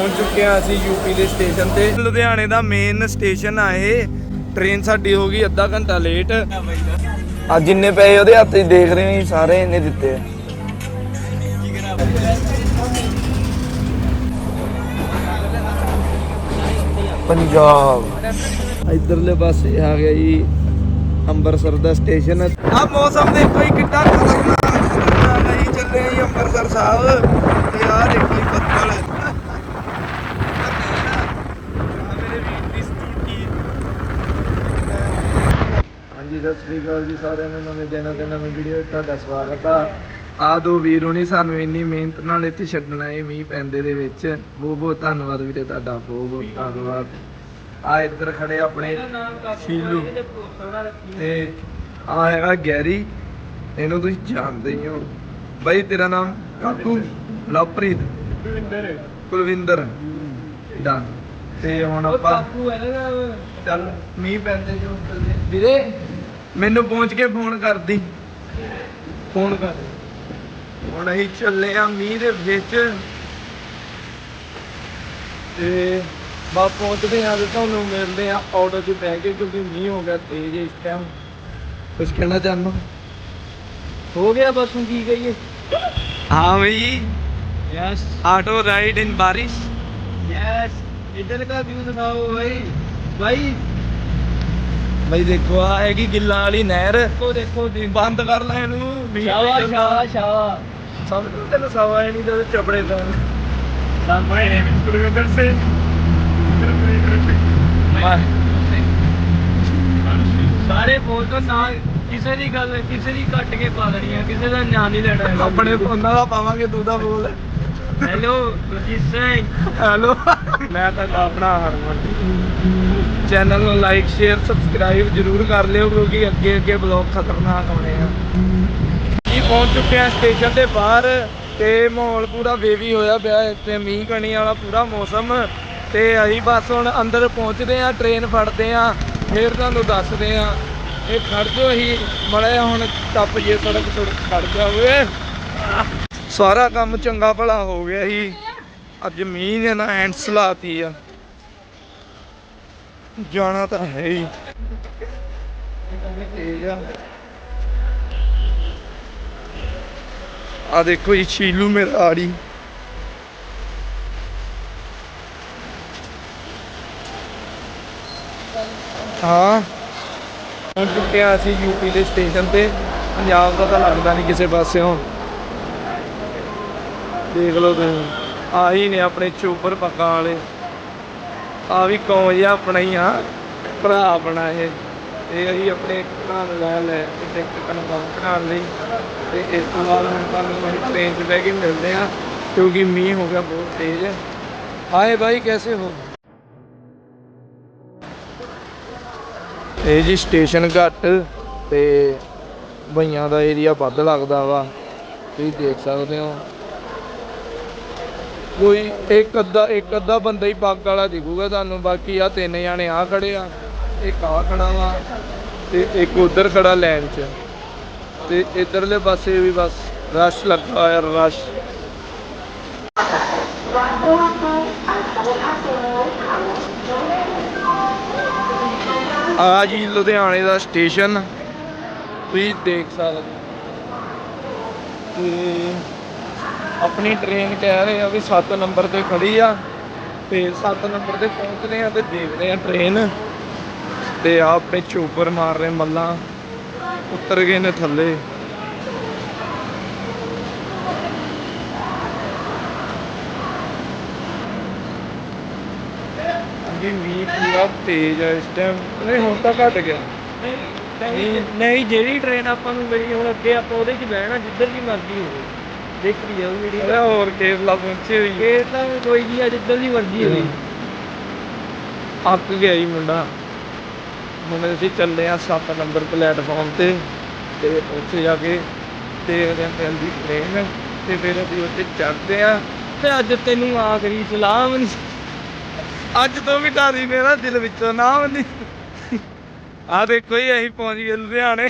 ਪਹੁੰਚ ਚੁੱਕੇ ਹਾਂ ਅਸੀਂ ਯੂਪੀ ਦੇ ਸਟੇਸ਼ਨ ਤੇ। ਲੁਧਿਆਣੇ ਦਾ ਮੇਨ ਸਟੇਸ਼ਨ ਆ ਇਹ। ਟ੍ਰੇਨ ਸਾਡੀ ਹੋ ਗਈ ਅੱਧਾ ਘੰਟਾ ਲੇਟ ਆ ਜਿੰਨੇ ਪੈਸੇ ਉਹਦੇ ਹੱਥ 'ਚ ਦੇਖ ਰਹੇ ਹੋ ਸਾਰੇ ਇਹਨੇ ਦਿੱਤੇ ਪੰਜਾਬ। ਇਧਰਲੇ ਪਾਸੇ ਆ ਗਿਆ ਜੀ, ਅੰਮ੍ਰਿਤਸਰ ਦਾ ਸਟੇਸ਼ਨ ਆ ਮੌਸਮ ਦੇਖੋ ਜੀ, ਕਿੱਡਾ ਖਤਰਨਾਕ ਹੈ ਜੀ ਚੱਲੇ ਜੀ ਅੰਮ੍ਰਿਤਸਰ ਸਾਹਿਬ। ਤੇ ਆ ਦੇਖੋ ਬੱਦਲ ਆਹ ਮੇਰੇ ਵੀਰ ਦੀ ਸਕੂਟੀ ਹਾਂਜੀ ਸਤਿ ਸ੍ਰੀ ਅਕਾਲ ਜੀ ਸਾਰਿਆਂ ਨੂੰ ਨਵੇਂ ਦਿਨ ਤੇ ਨਵੀਂ ਵੀਡੀਓ ਵਿੱਚ ਤੁਹਾਡਾ ਸਵਾਗਤ ਆ। ਆ ਦੋ ਵੀਰ ਹੋਣੀ ਸਾਨੂੰ ਇੰਨੀ ਮਿਹਨਤ ਨਾਲ ਇੱਥੇ ਛੱਡਣਾ ਇਹ ਮੀਂਹ ਪੈਂਦੇ ਦੇ ਵਿੱਚ। ਬਹੁਤ ਬਹੁਤ ਧੰਨਵਾਦ ਵੀਰੇ ਤੁਹਾਡਾ ਬਹੁਤ ਬਹੁਤ ਧੰਨਵਾਦ। ਆ ਇੱਧਰ ਖੜੇ ਆਪਣੇ ਸ਼ੀਲੂ ਤੇ ਆ ਹੈਗਾ ਗੈਰੀ ਇਹਨੂੰ ਤੁਸੀਂ ਜਾਣਦੇ ਹੀ ਹੋ। ਬਾਈ ਤੇਰਾ ਨਾਮ ਕਾਕੂ? ਲਵਪ੍ਰੀਤ। ਕੁਲਵਿੰਦਰ। ਡਨ ਤੇ ਹੁਣ ਆਪਾਂ ਚੱਲ ਮੀਂਹ ਪੈਂਦੇ ਜੋ ਵੀਰੇ ਮੈਨੂੰ ਪਹੁੰਚ ਕੇ ਫੋਨ ਕਰਦੀ। ਫੋਨ ਕਰ। ਹੁਣ ਅਸੀਂ ਚੱਲੇ ਆ ਮੀਂਹ ਦੇ ਵਿੱਚ। ਤੇ ਬਾ ਪਹੁੰਚਦੇ ਆ ਤੇ ਤੁਹਾਨੂੰ ਮਿਲਦੇ ਆ ਆਟੋ 'ਚ ਬਹਿ ਕੇ ਕਿਉਂਕਿ ਮੀਂਹ ਹੋ ਗਿਆ ਤੇਜ਼ ਇਸ ਟਾਈਮ ਕੁਝ ਕਹਿਣਾ ਚਾਹੁੰਦਾ ਹੋ? ਗਿਆ ਬਸ ਹੁਣ ਕੀ ਕਹੀਏ? ਹਾਂ ਬਈ। ਯੈਸ ਆਟੋ ਰਾਈਡ ਇਨ ਬਾਰਿਸ਼। ਯੈਸ ਇਧਰ ਦਾ ਵਿਊ ਦਿਖਾਓ ਭਾਈ ਭਾਈ ਬਈ ਦੇਖੋ ਆ ਹੈਗੀ ਗਿੱਲਾਂ ਵਾਲੀ ਨਹਿਰ। ਦੇਖੋ ਦੇਖੋ ਦੀ ਬੰਦ ਕਰ ਲੈ ਇਹਨੂੰ। ਸ਼ਾਵਾ ਸ਼ਾਵਾ ਸ਼ਾਵਾ ਸਭ ਤੋਂ ਤੈਨੂੰ ਸਵਾ ਨਹੀਂ ਤਾਂ ਚਪੜੇ ਤਾਂ। ਸਾਹਮਣੇ ਨੇ ਬਿਲਕੁਲ ਉਧਰ ਸੇ ਸਾਰੇ ਫੋਟੋ ਨਾਲ ਕਿਸੇ ਦੀ ਗੱਲ ਕਿਸੇ ਦੀ ਕੱਟ ਕੇ ਪਾ ਦੇਣੀ ਆ ਕਿਸੇ ਦਾ ਨਾਂ ਨਹੀਂ ਲੈਣਾ ਆਪਣੇ ਉਹਨਾਂ ਦਾ ਪਾਵਾਂਗੇ ਦੂਦਾ ਬੋਲ। Hello Rajit Singh hello. ਮੈਂ ਤਾਂ ਆਪਣਾ ਹਰਮਨ। ਚੈਨਲ ਨੂੰ ਲਾਈਕ ਸ਼ੇਅਰ ਸਬਸਕ੍ਰਾਈਬ ਜਰੂਰ ਕਰ ਲਿਓ ਕਿਉਂਕਿ ਅੱਗੇ ਅੱਗੇ ਬਲੌਗ ਖਤਰਨਾਕ ਆਉਣੇ ਆ। ਜੀ ਪਹੁੰਚ ਚੁੱਕੇ ਆ ਸਟੇਸ਼ਨ ਦੇ ਬਾਹਰ ਤੇ ਮਾਹੌਲ ਪੂਰਾ ਵੇਵੀ ਹੋਇਆ ਪਿਆ ਇੱਥੇ ਮੀਂਹ ਕਣੀ ਵਾਲਾ ਪੂਰਾ ਮੌਸਮ ਤੇ ਅਸੀਂ ਬਸ ਹੁਣ ਅੰਦਰ ਪਹੁੰਚਦੇ ਆ ਟ੍ਰੇਨ ਫੜਦੇ ਆ ਫਿਰ ਤੁਹਾਨੂੰ ਦੱਸਦੇ ਆ। ਇਹ ਖੜ ਜੋ ਹੀ ਮੜੇ ਹੁਣ ਟੱਪ ਜੇ ਸੜਕ ਸੜਕ ਖੜ ਜਾਵੇ ਸਾਰਾ ਕੰਮ ਚੰਗਾ ਭਲਾ ਹੋ ਗਿਆ ਸੀ। ਅੱਜ ਮੀਂਹ ਨੇ ਨਾ ਐਂਡਸ ਲਾਤੀ ਆ। ਜਾਣਾ ਤਾਂ ਹੈ ਹੀ। ਆ ਦੇਖੋ ਜੀ ਸ਼ੀਲੂ ਮੇਰਾ ਆੜੀ। ਹਾਂ। ਹੁਣ ਚੁੱਕੇ ਅਸੀਂ ਯੂਪੀ ਦੇ ਸਟੇਸ਼ਨ ਤੇ। ਪੰਜਾਬ ਦਾ ਤਾਂ ਲੱਗਦਾ ਨਹੀਂ ਕਿਸੇ ਪਾਸਿਓਂ ਦੇਖ ਲਓ ਤੁਸੀਂ। ਆ ਨੇ ਆਪਣੇ ਚੋਪਰ ਪੱਕਾਂ ਵਾਲੇ। ਆ ਵੀ ਕੌਮ ਜਿਹਾ ਆਪਣਾ ਹੀ ਆ। ਭਰਾ ਆਪਣਾ ਇਹ। ਤੇ ਅਸੀਂ ਆਪਣੇ ਭਰਾ ਨੂੰ ਲੈ ਲੈ ਟਿਕਟ ਕਨਫਰਮ ਕਰਾਉਣ ਲਈ। ਤੇ ਇਸ ਤੋਂ ਬਾਅਦ ਹੁਣ ਤੁਹਾਨੂੰ ਅਸੀਂ ਟ੍ਰੇਨ 'ਚ ਬਹਿ ਕੇ ਮਿਲਦੇ ਆ ਕਿਉਂਕਿ ਮੀਂਹ ਹੋ ਗਿਆ ਬਹੁਤ ਤੇਜ਼। ਹਾਏ ਭਾਈ ਕੈਸੇ ਹੋ? ਇਹ ਜੀ ਸਟੇਸ਼ਨ ਘੱਟ ਤੇ ਬਈਆਂ ਦਾ ਏਰੀਆ ਵੱਧ ਲੱਗਦਾ ਵਾ। ਤੁਸੀਂ ਦੇਖ ਸਕਦੇ ਹੋ। ਕੋਈ ਇੱਕ ਅੱਧਾ ਇੱਕ ਅੱਧਾ ਬੰਦਾ ਹੀ ਪੱਗ ਵਾਲਾ ਦਿਖੂਗਾ ਤੁਹਾਨੂੰ, ਬਾਕੀ ਆ ਤਿੰਨ ਜਾਣੇ ਆ ਖੜੇ ਆ, ਇੱਕ ਆ ਖੜਾ ਵਾ ਤੇ ਇੱਕ ਉਧਰ ਖੜਾ ਲੈਣ 'ਚ। ਤੇ ਇਧਰਲੇ ਪਾਸੇ ਵੀ ਬਸ ਰਸ਼ ਲੱਗਾ ਹੋਇਆ, ਰਸ਼। ਆ ਜੀ ਲੁਧਿਆਣੇ ਦਾ ਸਟੇਸ਼ਨ, ਤੁਸੀਂ ਦੇਖ ਸਕਦੇ ਤੇ ਆਪਣੀ ਟ੍ਰੇਨ ਕਹਿ ਰਹੇ ਆ ਵੀ 7 ਨੰਬਰ ਤੇ ਖੜੀ ਆ ਤੇ 7 ਨੰਬਰ ਤੇ ਪਹੁੰਚਦੇ ਆ ਤੇ ਦੇਖਦੇ ਆ ਟ੍ਰੇਨ ਤੇ ਆ ਆਪਣੇ ਚੋਪਰ ਮਾਰ ਰਹੇ ਮੱਲਾਂ, ਉਤਰ ਗਏ ਨੇ ਥੱਲੇ। ਜੀ ਮੀਂਹ ਪੂਰਾ ਤੇਜ਼ ਆ ਇਸ ਟਾਈਮ ਨਹੀਂ, ਹੁਣ ਤਾਂ ਘਟ ਗਿਆ। ਨਹੀਂ ਨਹੀਂ ਜਿਹੜੀ ਟ੍ਰੇਨ ਆਪਾਂ ਨੂੰ ਮਿਲੀ, ਹੁਣ ਅੱਗੇ ਆਪਾਂ ਉਹਦੇ 'ਚ ਬਹਿਣਾ, ਜਿੱਧਰ ਦੀ ਮਰਜ਼ੀ ਹੋਵੇ। ਦੇਖੀ ਜਾਓ ਜਿਹੜੀ ਅਰੇ ਹੋਰ ਕੇਰਲਾ ਪਹੁੰਚੇ ਹੋਈ ਇਹ ਤਾਂ ਕੋਈ ਨਹੀਂ ਆ ਜਿੱਧਰ ਦੀ ਮਰਜ਼ੀ ਹੋਵੇ ਅੱਕ ਗਿਆ ਹੀ ਮੁੰਡਾ। ਹੁਣ ਅਸੀਂ ਚੱਲੇ ਆ 7 ਨੰਬਰ ਪਲੇਟਫਾਰਮ ਤੇ ਤੇ ਉੱਥੇ ਜਾ ਕੇ ਦੇਖਦੇ ਆਂ ਪੈਂਦੀ ਟ੍ਰੇਨ ਤੇ ਫਿਰ ਅਸੀਂ ਉੱਥੇ ਚੜ੍ਹਦੇ ਆ ਤੇ ਅੱਜ ਤੈਨੂੰ ਆਖਰੀ ਸਲਾਮ ਨਹੀਂ। ਅੱਜ ਤੋਂ ਵੀ ਡਾਰੀ ਮੇਰਾ ਦਿਲ ਵਿੱਚੋਂ ਨਾ ਨਹੀਂ। ਆ ਦੇਖੋ ਜੀ ਅਸੀਂ ਪਹੁੰਚ ਗਏ ਲੁਧਿਆਣੇ।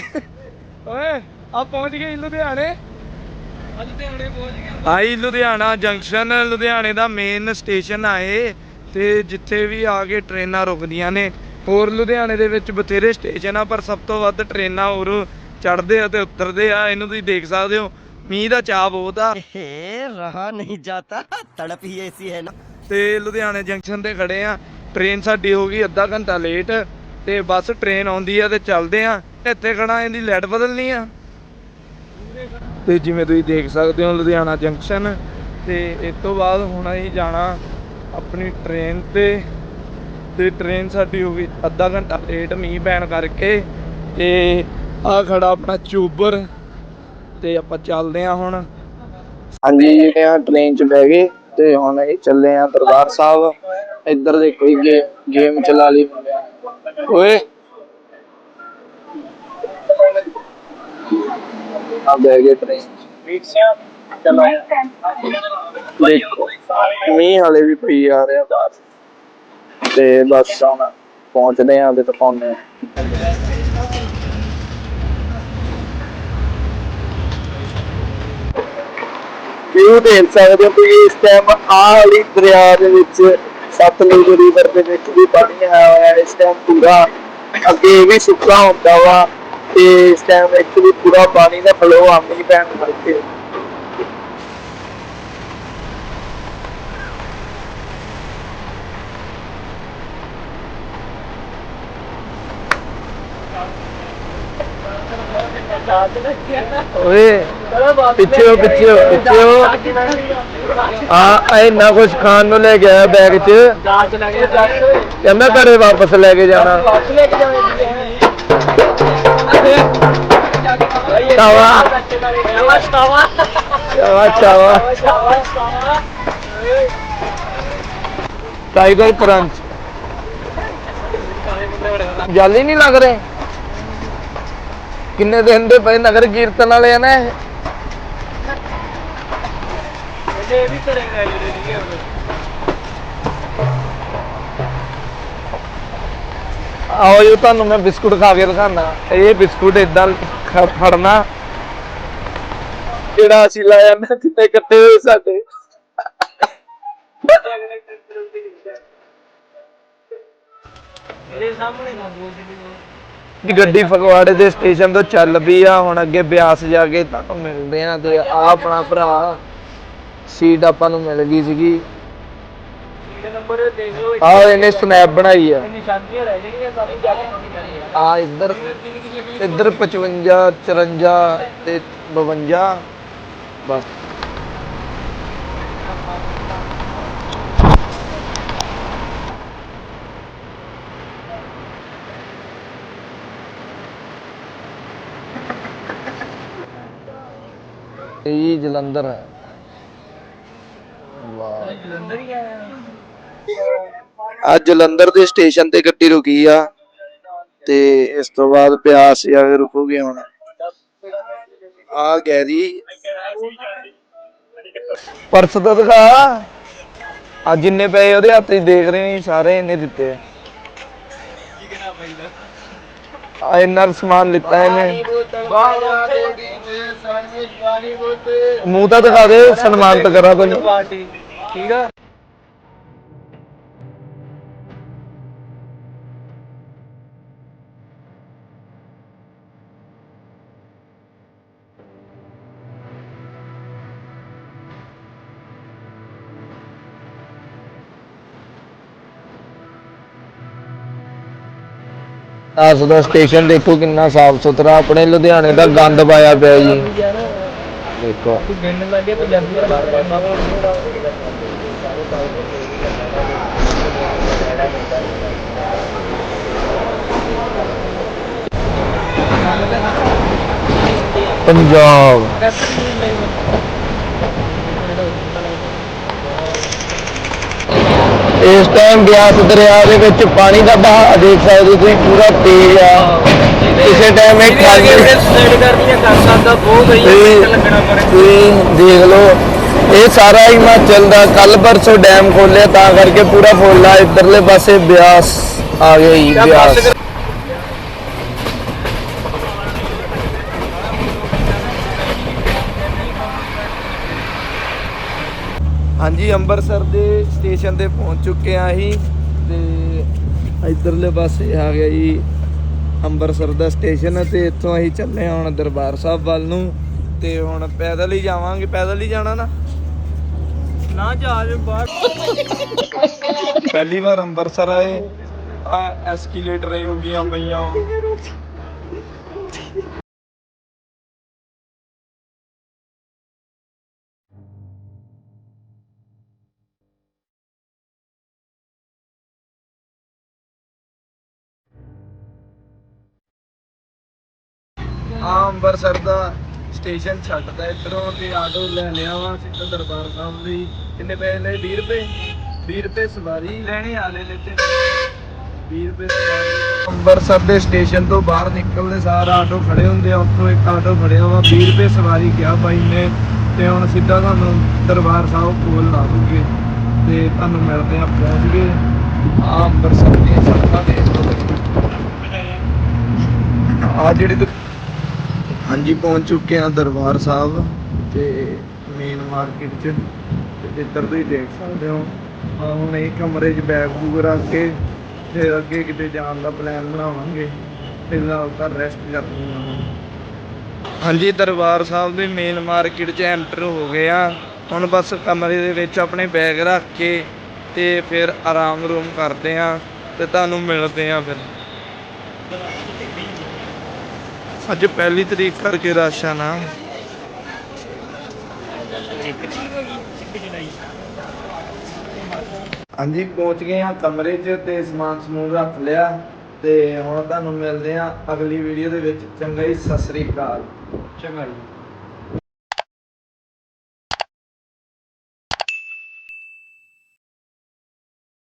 ਓਏ ਆ ਪਹੁੰਚ ਗਏ ਲੁਧਿਆਣੇ। ਆਈ ਲੁਧਿਆਣਾ ਜੰਕਸ਼ਨ ਲੁਧਿਆਣੇ ਦਾ ਮੇਨ ਸਟੇਸ਼ਨ ਆਏ ਤੇ ਜਿੱਥੇ ਵੀ ਆ ਕੇ ਟ੍ਰੇਨਾਂ ਰੁਕਦੀਆਂ ਨੇ। ਹੋਰ ਲੁਧਿਆਣੇ ਦੇ ਵਿੱਚ ਬਥੇਰੇ ਸਟੇਸ਼ਨ ਆ ਪਰ ਸਭ ਤੋਂ ਵੱਧ ਟ੍ਰੇਨਾਂ ਹੋਰ ਚੜਦੇ ਆ ਤੇ ਉਤਰਦੇ ਆ ਇਹਨੂੰ ਤੁਸੀਂ ਦੇਖ ਸਕਦੇ ਹੋ। ਮੀਂਹ ਦਾ ਚਾਹ ਬਹੁਤ ਆ। ਹੇ ਰਹਾ ਨਹੀਂ ਜਾਤਾ। ਤੜਪ ਹੀ ਐਸੀ ਹੈ ਨਾ। ਤੇ ਲੁਧਿਆਣੇ ਜੰਕਸ਼ਨ ਤੇ ਖੜੇ ਆ। ਟ੍ਰੇਨ ਸਾਡੀ ਹੋ ਗਈ ਅੱਧਾ ਘੰਟਾ ਲੇਟ ਤੇ ਬਸ ਟ੍ਰੇਨ ਆਉਂਦੀ ਆ ਤੇ ਚੱਲਦੇ ਆ। ਇੱਥੇ ਖੜਾ ਇਹਦੀ ਲੈਟ ਬਦਲਣੀ ਆ। ਤੇ ਜਿਵੇਂ ਤੁਸੀਂ ਦੇਖ ਸਕਦੇ ਹੋ ਲੁਧਿਆਣਾ ਜੰਕਸ਼ਨ ਤੇ ਇਸ ਤੋਂ ਬਾਅਦ ਹੁਣ ਅਸੀਂ ਜਾਣਾ ਆਪਣੀ ਟ੍ਰੇਨ ਤੇ। ਤੇ ਟ੍ਰੇਨ ਸਾਡੀ ਹੋ ਗਈ ਅੱਧਾ ਘੰਟਾ ਲੇਟ ਮੀਂਹ ਪੈਣ ਕਰਕੇ ਤੇ ਆ ਖੜਾ ਆਪਣਾ ਚੂਬਰ ਤੇ ਆਪਾਂ ਚੱਲਦੇ ਆ ਹੁਣ। ਹਾਂਜੀ, ਜਿਹੜੇ ਆ ਟ੍ਰੇਨ 'ਚ ਬਹਿ ਗਏ ਤੇ ਹੁਣ ਇਹ ਚੱਲੇ ਆ ਦਰਬਾਰ ਸਾਹਿਬ। ਇੱਧਰ ਦੇਖੋ ਜੀ ਗੇਮ ਚਲਾ ਲਈ। ਓਏ ਆ ਬਹਿ ਗਏ ਟ੍ਰੇਨ 'ਚ। ਚਲੋ। ਦੇਖੋ ਮੀਂਹ ਹਲੇ ਵੀ ਪਈ ਆ ਰਿਹਾ ਬਾਹਰ। ਤੇ ਬਸ ਹੁਣ ਪਹੁੰਚਦੇ ਆ ਤੇ ਦਿਖਾਉਂਦੇ ਆ ਵਿਊ ਦੇਖ ਸਕਦੇ ਹੋ ਕਿ ਇਸ ਟਾਈਮ ਆਹ ਵਾਲੀ ਦਰਿਆ ਦੇ ਵਿੱਚ ਸਤਲੁਜ ਰਿਵਰ ਦੇ ਵਿੱਚ ਵੀ ਪਾਣੀ ਆਇਆ ਹੋਇਆ ਹੈ ਇਸ ਟਾਈਮ ਪੂਰਾ ਅੱਗੇ ਵੀ ਸੁੱਕਾ ਹੁੰਦਾ ਵਾ। ਤੇ ਇਸ ਟਾਈਮ ਐਕਚੁਅਲੀ ਪੂਰਾ ਪਾਣੀ ਦਾ ਫਲੋ ਆ ਮੀਂਹ ਪੈਣ ਕਰਕੇ ਓਏ ਪਿੱਛੇ ਹੋ ਪਿੱਛੇ ਹੋ ਪਿੱਛੇ ਹੋ। ਆ ਆ ਇੰਨਾ ਕੁਝ ਖਾਣ ਨੂੰ ਲੈ ਗਿਆ ਬੈਗ 'ਚ। ਜਾਂਚ ਲੱਗੇ ਜਾਂਚ ਕਹਿੰਦਾ ਘਰੇ ਵਾਪਸ ਲੈ ਕੇ ਜਾਣਾ। ਲੈ ਕੇ ਜਾਵੇ ਸ਼ਾਵਾ ਸ਼ਾਵਾ ਚਾਵਾ ਚਾਵਾ ਸ਼ਾਵਾ ਟਾਈਗਰ ਕਰੰਚ ਜਲ ਨਹੀਂ ਲੱਗ ਰਹੇ? ਕਿੰਨੇ ਦਿਨ ਦੇ ਪਏ ਨਗਰ ਕੀਰਤਨ ਵਾਲੇ ਆ ਨਾ ਇਹ। ਵੀ ਕਰੇਗਾ ਜਿਹੜੇ ਨਹੀਂ ਆਓ ਜੀ, ਤੁਹਾਨੂੰ ਮੈਂ ਬਿਸਕੁਟ ਖਾ ਕੇ ਦਿਖਾਣਾ ਇਹ ਬਿਸਕੁਟ ਇਦਾਂ ਫੜਨਾ ਜਿਹੜਾ ਅਸੀਂ ਲਾਇਆ ਨਾ ਕਿਤੇ ਕੱਟੇ ਹੋਏ ਸਾਡੇ। ਮੇਰੇ ਸਾਹਮਣੇ ਨਾ ਬੋਲ ਦੇ ਗੱਡੀ ਫਗਵਾੜੇ ਦੇ ਸਟੇਸ਼ਨ ਤੋਂ ਚੱਲ ਪਈ ਆ ਹੁਣ ਅੱਗੇ ਬਿਆਸ ਜਾ ਕੇ ਤੁਹਾਨੂੰ ਮਿਲਦੇ ਆ ਤੇ ਆ ਆਪਣਾ ਭਰਾ ਸੀਟ ਆਪਾਂ ਨੂੰ ਮਿਲ ਗਈ ਸੀਗੀ। ਨੰਬਰ ਲਓ ਆ ਇਹਨੇ ਸਨੈਪ ਬਣਾਈ ਆ। ਨਿਸ਼ਾਨੀਆਂ ਰਹਿ ਜਾਣਗੀਆਂ ਸਾਰੀ ਜਾ ਕੇ ਆ। ਇੱਧਰ ਇੱਧਰ 55 54 ਤੇ 52 ਬਸ। ਇਹ ਜਲੰਧਰ ਹੈ। ਵਾਹ। ਅੱਜ ਜਲੰਧਰ ਦੇ ਸਟੇਸ਼ਨ ਤੇ ਗੱਡੀ ਰੁਕੀ ਆ ਤੇ ਇਸ ਤੋਂ ਬਾਅਦ ਪਿਆਸ ਜਾ ਕੇ ਰੁਕੂਗੇ ਹੁਣ। ਆ ਗੈਰੀ ਪਰਸ ਤਾਂ ਦਿਖਾ। ਆ ਜਿੰਨੇ ਪਏ ਉਹਦੇ ਹੱਥ 'ਚ ਦੇਖ ਰਹੇ ਨੇ ਸਾਰੇ ਇਹਨੇ ਦਿੱਤੇ। ਆ ਇੰਨਾ ਕੁ ਸਮਾਨ ਲਿੱਤਾ ਇਹਨੇ। ਮੂੰਹ ਤਾਂ ਦਿਖਾ ਦੇ ਸਨਮਾਨਿਤ ਕਰਾ ਤੈਨੂੰ ਠੀਕ ਆ? ਆਸ ਦਾ ਸਟੇਸ਼ਨ ਦੇਖੋ ਕਿੰਨਾ ਸਾਫ਼ ਸੁਥਰਾ ਆਪਣੇ ਲੁਧਿਆਣੇ ਦਾ ਗੰਦ ਪਾਇਆ ਪਿਆ ਜੀ। ਦੇਖੋ। ਪੰਜਾਬੀ। ਇਸ ਟਾਈਮ ਬਿਆਸ ਦਰਿਆ ਦੇ ਵਿੱਚ ਪਾਣੀ ਦਾ ਬਹਾਅ ਦੇਖ ਸਕਦੇ ਤੁਸੀਂ ਪੂਰਾ ਤੇਜ਼ ਆ। ਕਿਸੇ ਟਾਈਮ ਇਹ ਖਾਲੀ ਸਾਈਡ ਕਰਨੀ ਕਰ ਸਕਦਾ ਬਹੁਤ ਹੀ ਲੱਗਣਾ ਪਰ ਤੁਸੀਂ ਦੇਖ ਲਓ ਇਹ ਸਾਰਾ ਹਿਮਾਚਲ ਦਾ ਕੱਲ ਪਰਸੋਂ ਡੈਮ ਖੋਲਿਆ ਤਾਂ ਕਰਕੇ ਪੂਰਾ ਫੁੱਲ ਆ ਇਧਰਲੇ ਪਾਸੇ ਬਿਆਸ ਆ ਗਿਆ ਜੀ ਬਿਆਸ। ਹਾਂਜੀ, ਅੰਮ੍ਰਿਤਸਰ ਦੇ ਸਟੇਸ਼ਨ ਤੇ ਪਹੁੰਚ ਚੁੱਕੇ ਆ ਅਸੀਂ ਤੇ ਇਧਰਲੇ ਪਾਸੇ ਆ ਗਿਆ ਜੀ ਅੰਮ੍ਰਿਤਸਰ ਦਾ ਸਟੇਸ਼ਨ ਤੇ ਇੱਥੋਂ ਅਸੀਂ ਚੱਲੇ ਹਾਂ ਹੁਣ ਦਰਬਾਰ ਸਾਹਿਬ ਵੱਲ ਨੂੰ ਤੇ ਹੁਣ ਪੈਦਲ ਹੀ ਜਾਵਾਂਗੇ, ਪੈਦਲ ਹੀ ਜਾਣਾ ਨਾ। ਨਾ ਜਹਾਜ਼ ਬਾਹਰ। ਪਹਿਲੀ ਵਾਰ ਅੰਮ੍ਰਿਤਸਰ ਆਏ। ਆ ਐਸਕੇਲੇਟਰ ਹੋ ਗਈਆਂ ਪਈਆਂ। ਆ ਅੰਮ੍ਰਿਤਸਰ ਦਾ ਸਟੇਸ਼ਨ ਛੱਡਦਾ ਇਧਰੋਂ ਤੇ ਆਟੋ ਲੈ ਲਿਆ ਵਾ ਸਿੱਧਾ ਦਰਬਾਰ ਸਾਹਿਬ ਲਈ। ਕਿੰਨੇ ਪੈਸੇ ਲਏ? 20 ਰੁਪਏ? 20 ਰੁਪਏ ਸਵਾਰੀ ਲੈਣੇ ਆਲੇ ਲੈਤੇ। 20 ਰੁਪਏ ਸਵਾਰੀ। ਅੰਮ੍ਰਿਤਸਰ ਦੇ ਸਟੇਸ਼ਨ ਤੋਂ ਬਾਹਰ ਨਿਕਲਦੇ ਸਾਰ ਆਟੋ ਖੜੇ ਹੁੰਦੇ ਆ, ਉੱਥੋਂ ਇੱਕ ਆਟੋ ਫੜਿਆ ਵਾ। 20 ਰੁਪਏ ਸਵਾਰੀ ਕਿਹਾ ਭਾਈ ਨੇ ਤੇ ਹੁਣ ਸਿੱਧਾ ਤੁਹਾਨੂੰ ਦਰਬਾਰ ਸਾਹਿਬ ਕੋਲ ਲਾ ਦੂਗੇ ਤੇ ਤੁਹਾਨੂੰ ਮਿਲਦੇ ਆ ਪਹੁੰਚ ਗਏ ਆ ਅੰਮ੍ਰਿਤਸਰ ਦੀਆਂ ਸੜਕਾਂ ਦੇ ਆ ਜਿਹੜੀ ਹਾਂਜੀ, ਪਹੁੰਚ ਚੁੱਕੇ ਆ ਦਰਬਾਰ ਸਾਹਿਬ ਤੇ ਮੇਨ ਮਾਰਕੀਟ ਚ। ਤੇ ਇੱਧਰ ਤੁਸੀਂ ਦੇਖ ਸਕਦੇ ਹੋ ਆ ਹੁਣ ਇਹ ਕਮਰੇ 'ਚ ਬੈਗ ਬੂਗ ਰੱਖ ਕੇ ਫਿਰ ਅੱਗੇ ਕਿਤੇ ਜਾਣ ਦਾ ਪਲਾਨ ਬਣਾਵਾਂਗੇ। ਫਿਲਹਾਲ ਤਾਂ ਰੈਸਟ ਕਰਦੇ ਹਾਂ ਹਾਂਜੀ, ਦਰਬਾਰ ਸਾਹਿਬ ਦੇ ਮੇਨ ਮਾਰਕੀਟ 'ਚ ਐਂਟਰ ਹੋ ਗਏ ਆ ਹੁਣ ਬਸ ਕਮਰੇ ਦੇ ਵਿੱਚ ਆਪਣੇ ਬੈਗ ਰੱਖ ਕੇ ਤੇ ਫਿਰ ਆਰਾਮ ਰੂਮ ਕਰਦੇ ਆ ਤੇ ਤੁਹਾਨੂੰ ਮਿਲਦੇ ਆ ਫਿਰ। ਅੱਜ ਪਹਿਲੀ ਤਰੀਕ ਕਰਕੇ ਰਸ਼ ਆ ਨਾ। ਹਾਂਜੀ ਪਹੁੰਚ ਗਏ ਆ ਕਮਰੇ 'ਚ ਤੇ ਸਮਾਨ ਸਮੂਨ ਰੱਖ ਲਿਆ ਤੇ ਹੁਣ ਤੁਹਾਨੂੰ ਮਿਲਦੇ ਆ ਅਗਲੀ ਵੀਡੀਓ ਦੇ ਵਿੱਚ। ਚੰਗਾ ਜੀ ਸਤਿ ਸ੍ਰੀ ਅਕਾਲ। ਚੰਗਾ ਜੀ।